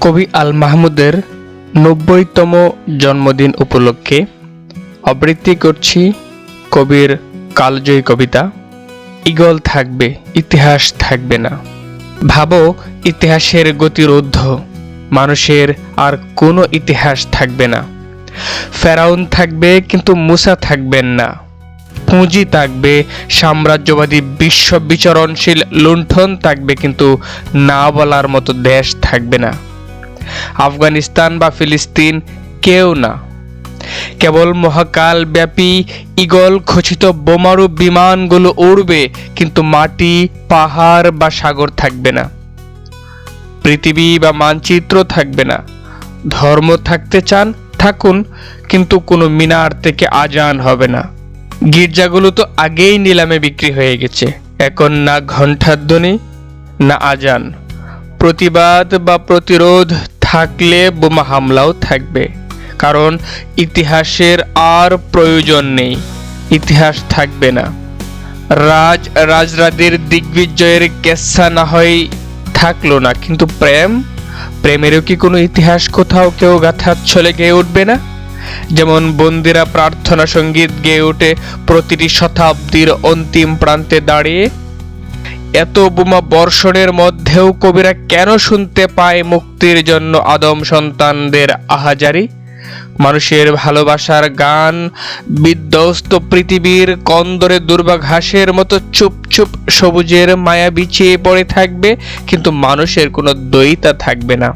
কবি আল মাহমুদের নব্বইতম জন্মদিন উপলক্ষে আবৃত্তি করছি কবির কালজয়ী কবিতা ইগল থাকবে, ইতিহাস থাকবে না। ভাবো, ইতিহাসের গতিরোধ, মানুষের আর কোনো ইতিহাস থাকবে না। ফেরাউন থাকবে, কিন্তু মুসা থাকবেন না। পুঁজি থাকবে, সাম্রাজ্যবাদী বিশ্ব বিচরণশীল লুণ্ঠন থাকবে, কিন্তু না বলার মতো দেশ থাকবে না। আফগানিস্তান বা ফিলিস্তিন কেউ না। কেবল মহাকাল ব্যাপী ইগল খচিত বোমারু বিমানগুলো উড়বে, কিন্তু মাটি, পাহাড় বা সাগর থাকবে না। পৃথিবী বা মানচিত্র থাকবে না। ধর্ম থাকতে চান, থাকুন, কিন্তু কোনো মিনার থেকে আজান হবে না। গির্জাগুলো তো আগেই নিলামে বিক্রি হয়ে গেছে। এখন না ঘণ্টাধ্বনি, না আজান। প্রতিবাদ বা প্রতিরোধ থাকলে বোমা হামলাও থাকবে। কারণ ইতিহাসের আর প্রয়োজন নেই, ইতিহাস থাকবে না। রাজ, রাজরাদের দিগ্বিজয়ের কেসা না হয় থাকল না, কিন্তু প্রেম? প্রেমেরও কি কোনো ইতিহাস কোথাও কেউ গাথার ছলে গেয়ে উঠবে না? যেমন বন্দিরা প্রার্থনা সংগীত গেয়ে ওঠে প্রতিটি শতাব্দীর অন্তিম প্রান্তে দাঁড়িয়ে। এত বোমা বর্ষণের মধ্যেও কবিরা কেন শুনতে পায় মুক্তির জন্য আদম সন্তানদের আহাজারি? মানুষের ভালোবাসার গান, বিধ্বস্ত পৃথিবীর কন্দরে দুর্বাঘাসের মতো চুপ চুপ সবুজের মায়া বিছিয়ে পড়ে থাকবে, কিন্তু মানুষের কোনো দ্বৈতা থাকবে না।